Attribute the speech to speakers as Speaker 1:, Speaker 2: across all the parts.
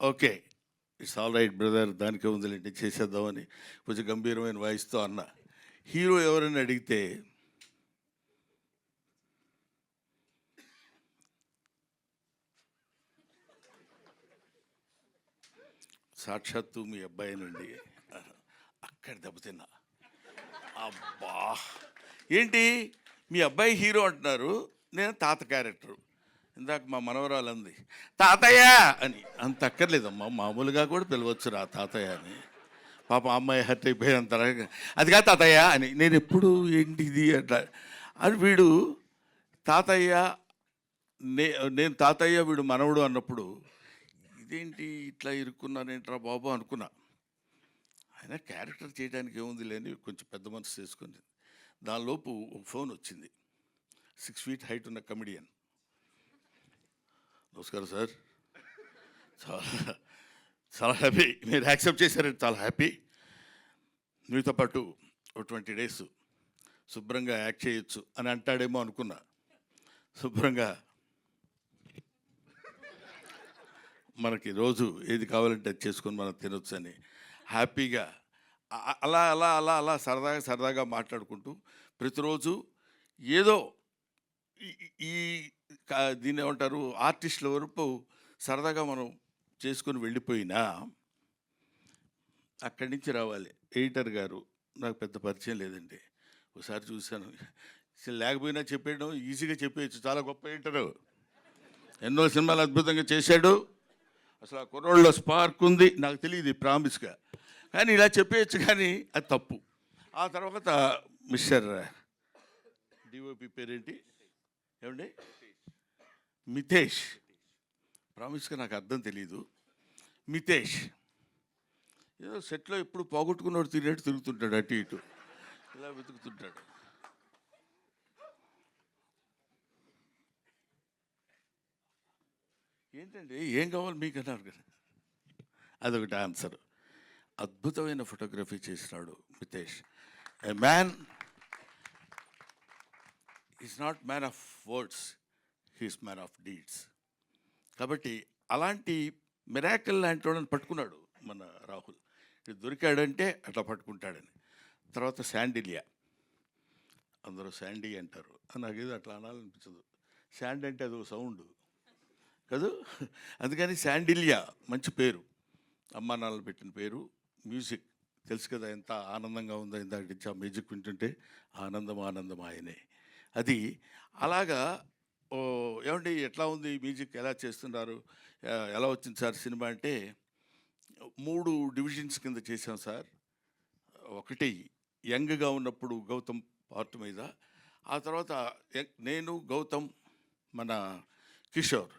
Speaker 1: Okay. It's all right brother దానికే ఉందిలేండి చేసేద్దామని. కొంచెం గంభీరమైన వాయిస్తో అన్న. హీరో ఎవరైనా అడిగితే సాక్షాత్తు మీ అబ్బాయి నుండి అక్కడ దెబ్బతిన్నా అబ్బా! ఏంటి? మీ అబ్బాయి హీరో అంటున్నారు నేను తాత క్యారెక్టర్. ఇందాక మా మనవరాలు అంది తాతయ్య అని. అంత అక్కర్లేదమ్మా మామూలుగా కూడా పిలవచ్చు రా తాతయ్య అని. పాప అమ్మాయి హర్ట్ అయిపోయినంత అది కాదు తాతయ్య అని. నేను ఎప్పుడు ఏంటి ఇది? అట్లా. అని వీడు తాతయ్య నే నేను తాతయ్య వీడు మనవడు అన్నప్పుడు ఇదేంటి ఇట్లా ఇరుక్కున్నానేంట్రా బాబు అనుకున్నా. అయినా క్యారెక్టర్ చేయడానికి ఏముంది లేని కొంచెం పెద్ద మనసు చేసుకుంది. దానిలోపు ఒక ఫోన్ వచ్చింది. సిక్స్ ఫీట్ హైట్ ఉన్న కమెడియన్. నమస్కారం సార్. చాలా చాలా హ్యాపీ మీరు యాక్సెప్ట్ చేశారంటే చాలా హ్యాపీ మీతో పాటు ఒక ట్వంటీ డేస్ శుభ్రంగా యాక్ట్ చేయొచ్చు అని అంటాడేమో అనుకున్నా. శుభ్రంగా. మనకి రోజు ఏది కావాలంటే అది చేసుకొని మనం తినొచ్చు అని హ్యాపీగా అలా అలా అలా అలా సరదాగా సరదాగా మాట్లాడుకుంటూ ప్రతిరోజు ఏదో ఈ- దీన్ని ఏమంటారు? ఆర్టిస్టుల వరకు సరదాగా మనం చేసుకొని వెళ్ళిపోయినా అక్కడి నుంచి రావాలి. ఎడిటర్ గారు నాకు పెద్ద పరిచయం లేదండి. ఒకసారి చూశాను. లేకపోయినా చెప్పేయడం ఈజీగా చెప్పేయచ్చు. చాలా గొప్ప ఎడిటరు. ఎన్నో సినిమాలు అద్భుతంగా చేశాడు. అసలు ఆ కుర్రోళ్ళలో స్పార్క్ ఉంది. నాకు తెలియదు ప్రామిస్గా. కానీ ఇలా చెప్పేయచ్చు కానీ అది తప్పు. ఆ తర్వాత మిస్టర్ డిఓపి పేరేంటి? ఏమండి? మితేష్. ప్రామిస్గా నాకు అర్థం తెలియదు మితేష్. ఏదో సెట్లో ఎప్పుడు పోగొట్టుకున్నాడు తిరిగేట్టు తిరుగుతుంటాడు అటు ఇటు. ఇలా వెతుకుతుంటాడు. ఏంటండి? ఏం కావాలి మీకు అన్నారు కదా? అదొకటి ఆన్సర్ అద్భుతమైన ఫోటోగ్రఫీ చేసినాడు Mitesh. A man is not man of words he's man of deeds కాబట్టి అలాంటి మిరాకిల్ లాంటి వాళ్ళని పట్టుకున్నాడు మన రాహుల్. ఇది దొరికాడంటే అట్లా పట్టుకుంటాడని. తర్వాత శాండిలియా. అందరూ శాండీ అంటారు. నాకు ఏదో అట్లా అనాలనిపించదు. శాండ్ అంటే అది ఒక సౌండ్. కదూ? అందుకని శాండిలియా మంచి పేరు. అమ్మా నాన్నలు పెట్టిన పేరు. మ్యూజిక్. తెలుసు కదా ఎంత ఆనందంగా ఉందో ఇందాక ఆ మ్యూజిక్ వింటుంటే ఆనందం ఆనందం ఆయనే. అది అలాగా ఓ ఏమండి ఎట్లా ఉంది మ్యూజిక్? ఎలా చేస్తున్నారు? ఎలా వచ్చింది సార్ సినిమా అంటే మూడు డివిజన్స్ కింద చేశాం సార్. ఒకటి యంగ్గా ఉన్నప్పుడు గౌతమ్ పార్ట్ మీద ఆ తర్వాత నేను గౌతమ్ మన కిషోర్.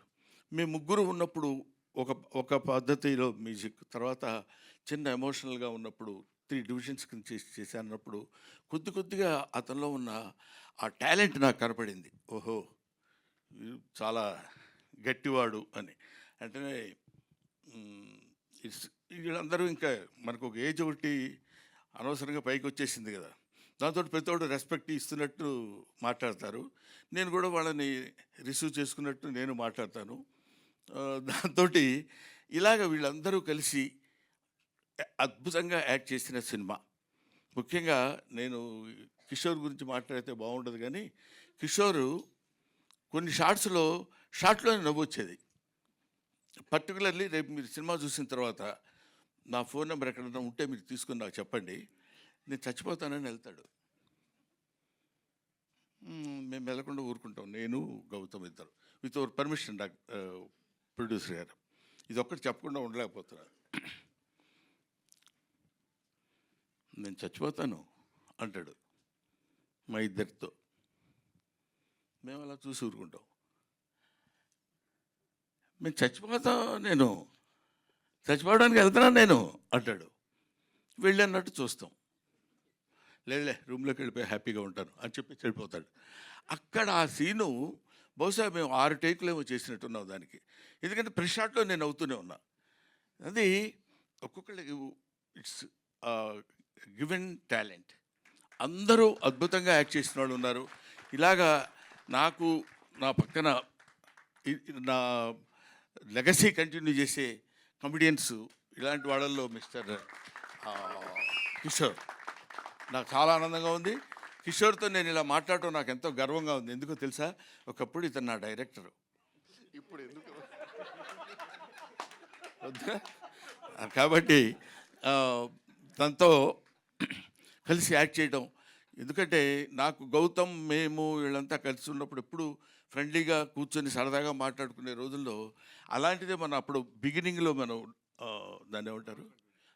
Speaker 1: మేము ముగ్గురు ఉన్నప్పుడు ఒక ఒక పద్ధతిలో మ్యూజిక్ తర్వాత చిన్న ఎమోషనల్గా ఉన్నప్పుడు త్రీ డివిజన్స్ కింద చేసి చేశానప్పుడు కొద్ది కొద్దిగా అతనిలో ఉన్న ఆ టాలెంట్ నాకు కనపడింది. ఓహో! చాలా గట్టివాడు అని. అంటే వీళ్ళందరూ ఇంకా మనకు ఒక ఏజ్ ఒకటి అనవసరంగా పైకి వచ్చేసింది కదా. దాంతో ప్రతి రెస్పెక్ట్ ఇస్తున్నట్టు మాట్లాడతారు. నేను కూడా వాళ్ళని రిసీవ్ చేసుకున్నట్టు నేను మాట్లాడతాను. దాంతో ఇలాగ వీళ్ళందరూ కలిసి అద్భుతంగా యాక్ట్ చేసిన సినిమా. ముఖ్యంగా నేను కిషోర్ గురించి మాట్లాడితే బాగుండదు కానీ కిషోరు కొన్ని షార్ట్స్లో షార్ట్లోనే నవ్వు వచ్చేది. పర్టికులర్లీ రేపు మీరు సినిమా చూసిన తర్వాత నా ఫోన్ నెంబర్ ఎక్కడన్నా ఉంటే మీరు తీసుకుని నాకు చెప్పండి. నేను చచ్చిపోతానని వెళ్తాడు. మేము వెళ్ళకుండా ఊరుకుంటాం. నేను గౌతమ్ ఇద్దరు. With our permission doctor producer గారు. ఇది ఒక్కటి చెప్పకుండా ఉండలేకపోతున్నాను నేను చచ్చిపోతాను అంటాడు మా ఇద్దరితో. మేము అలా చూసి ఊరుకుంటాం. మేము చచ్చిపోతాం నేను. చచ్చిపోవడానికి వెళ్తున్నాను నేను అంటాడు. వెళ్ళన్నట్టు చూస్తాం. లేదులే రూమ్లోకి వెళ్ళిపోయి హ్యాపీగా ఉంటాను అని చెప్పి చెడిపోతాడు. అక్కడ ఆ సీను బహుశా మేము ఆరు టేకులు ఏమో చేసినట్టున్నాం దానికి. ఎందుకంటే ప్రెస్ షాట్లో నేను అవుతూనే ఉన్నా. అది ఒక్కొక్కళ్ళకి ఇట్స్ గివెన్ టాలెంట్. అందరూ అద్భుతంగా యాక్ట్ చేసిన వాళ్ళు ఉన్నారు. ఇలాగా నాకు నా పక్కన నా లెగసీ కంటిన్యూ చేసే కమెడియన్స్ ఇలాంటి వాళ్ళల్లో మిస్టర్ కిషోర్. నాకు చాలా ఆనందంగా ఉంది. కిషోర్తో నేను ఇలా మాట్లాడటం నాకు ఎంతో గర్వంగా ఉంది. ఎందుకో తెలుసా? ఒకప్పుడు ఇతను నా డైరెక్టర్. ఇప్పుడు ఎందుకు? కాబట్టి తనతో కలిసి యాక్ట్ చేయడం ఎందుకంటే నాకు గౌతమ్ మేము వీళ్ళంతా కలిసి ఉన్నప్పుడు ఎప్పుడు ఫ్రెండ్లీగా కూర్చొని సరదాగా మాట్లాడుకునే రోజుల్లో అలాంటిదే మనం అప్పుడు బిగినింగ్లో మనం దాన్ని ఏమంటారు?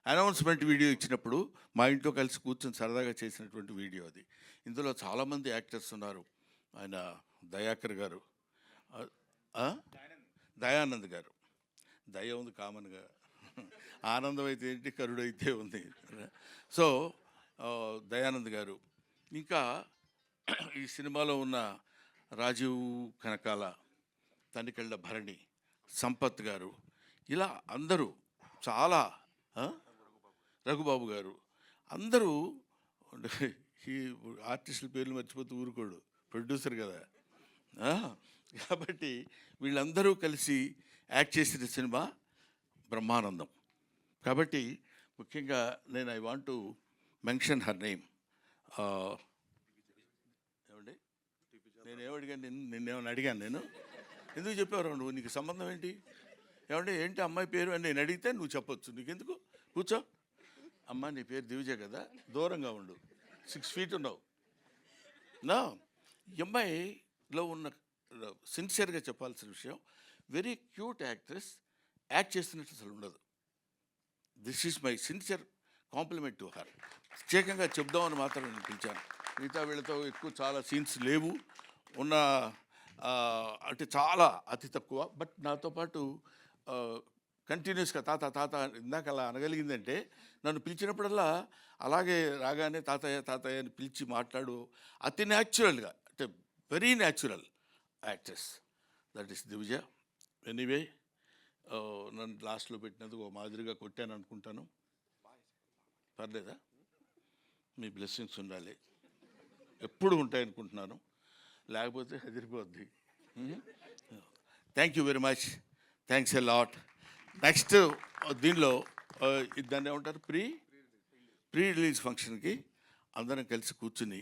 Speaker 1: అనౌన్స్మెంట్ వీడియో ఇచ్చినప్పుడు మా ఇంట్లో కలిసి కూర్చొని సరదాగా చేసినటువంటి వీడియో అది. ఇందులో చాలామంది యాక్టర్స్ ఉన్నారు. ఆయన దయాకర్ గారు. దయానంద్ గారు. దయ ఉంది కామన్గా. ఆనందం అయితే ఏంటి? కరుడు అయితే ఉంది. సో దయానంద్ గారు. ఇంకా ఈ సినిమాలో ఉన్న రాజీవ్ కనకాల తనికెళ్ళ భరణి సంపత్ గారు ఇలా అందరూ చాలా రఘుబాబు గారు అందరూ ఈ ఆర్టిస్టుల పేర్లు మర్చిపోతూ ఊరుకోడు ప్రొడ్యూసర్ కదా. కాబట్టి వీళ్ళందరూ కలిసి యాక్ట్ చేసిన సినిమా బ్రహ్మానందం. కాబట్టి ముఖ్యంగా నేను I want to mention her name. ఏమండి? నేను ఏమడిగాను నిన్నేమని అడిగాను నేను? ఎందుకు చెప్పావు నువ్వు? నీకు సంబంధం ఏంటి? ఏమంటే ఏంటి అమ్మాయి పేరు అని నేను అడిగితే నువ్వు చెప్పొచ్చు. నీకెందుకు? కూర్చో. అమ్మ నీ పేరు దివిజ కదా? దూరంగా ఉండు. సిక్స్ ఫీట్ ఉన్నావు. నా అమ్మాయిలో ఉన్న సిన్సియర్గా చెప్పాల్సిన విషయం వెరీ క్యూట్ యాక్ట్రెస్ యాక్ట్ చేస్తున్నట్టు అసలు ఉండదు. This is my sincere compliment to her. ప్రత్యేకంగా చెప్దామని మాత్రం నేను పిలిచాను. మిగతా వీళ్ళతో ఎక్కువ చాలా సీన్స్ లేవు. ఉన్న అంటే చాలా అతి తక్కువ. బట్ నాతో పాటు కంటిన్యూస్గా తాత తాత ఇందాక అలా అనగలిగిందంటే నన్ను పిలిచినప్పుడల్లా అలాగే రాగానే తాతయ్య తాతయ్య అని పిలిచి మాట్లాడు. అతి న్యాచురల్గా అంటే very natural actress. That is Divija anyway నన్ను లాస్ట్లో పెట్టినందుకు ఓ మాదిరిగా కొట్టాను అనుకుంటాను. పర్లేదా? మీ బ్లెస్సింగ్స్ ఉండాలి. ఎప్పుడు ఉంటాయి అనుకుంటున్నాను లేకపోతే హెదిరిపోద్ది. Thank you very much thanks a lot next దీనిలో దాన్ని ఏమంటారు? ప్రీ ప్రీ రిలీజ్ ఫంక్షన్కి అందరం కలిసి కూర్చుని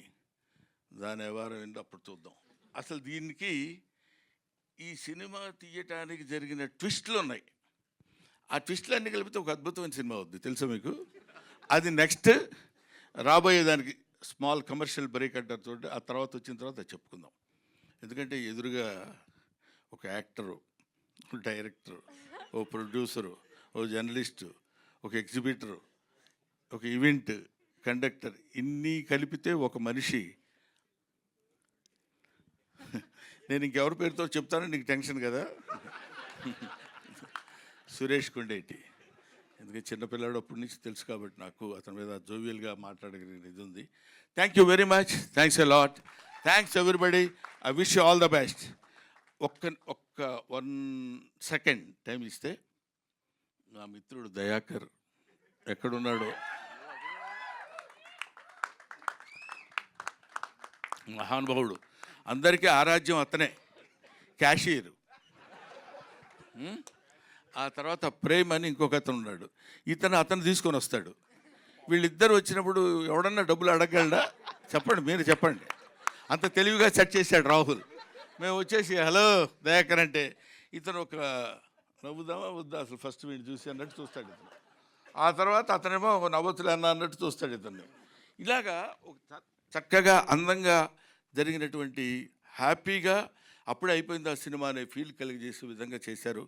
Speaker 1: దాని వ్యవహారం ఏంటో అప్పుడు చూద్దాం. అసలు దీనికి ఈ సినిమా తీయటానికి జరిగిన ట్విస్ట్లు ఉన్నాయి. ఆ ట్విస్ట్లు కలిపితే ఒక అద్భుతమైన సినిమా అవుద్ది. తెలుసా మీకు? అది నెక్స్ట్ రాబోయే దానికి స్మాల్ కమర్షియల్ బ్రేక్ అంటారు చూడండి. ఆ తర్వాత వచ్చిన తర్వాత చెప్పుకుందాం. ఎందుకంటే ఎదురుగా ఒక యాక్టరు డైరెక్టరు ఓ ప్రొడ్యూసరు ఓ జర్నలిస్టు ఒక ఎగ్జిబిటరు ఒక ఈవెంట్ కండక్టర్ ఇన్ని కలిపితే ఒక మనిషి. నేను ఇంకెవరి పేరుతో చెప్తానో నీకు టెన్షన్ కదా? సురేష్ కొండేటి. ఎందుకంటే చిన్నపిల్లాడు అప్పటి నుంచి తెలుసు కాబట్టి నాకు అతని మీద జోవియల్గా మాట్లాడగలిగిన ఇది ఉంది. Thank you very much thanks a lot thanks everybody I wish you all the best ఒక్క ఒక్క వన్ సెకండ్ టైం ఇస్తే నా మిత్రుడు దయాకర్ ఎక్కడున్నాడో? మహానుభావుడు. అందరికీ ఆరాధ్యం అతనే. క్యాషియర్. Hmm? ఆ తర్వాత ప్రేమ్ అని ఇంకొక అతను ఉన్నాడు ఇతను అతను తీసుకొని వస్తాడు. వీళ్ళిద్దరు వచ్చినప్పుడు ఎవడన్నా డబ్బులు అడగలడా చెప్పండి మీరు చెప్పండి. అంత తెలివిగా సెట్ చేశాడు రాహుల్. మేము వచ్చేసి హలో దయాకర్ అంటే. ఇతను ఒక నవ్వుదామా వద్దా? అసలు ఫస్ట్ వీడిని చూసి అన్నట్టు చూస్తాడు ఇతను. ఆ తర్వాత అతనేమో ఒక నవ్వతులే అన్న అన్నట్టు చూస్తాడు ఇతన్ని. ఇలాగా ఒక చ- చక్కగా అందంగా జరిగినటువంటి హ్యాపీగా అప్పుడే అయిపోయింది ఆ సినిమా అనే ఫీల్ కలిగజేసే విధంగా చేశారు.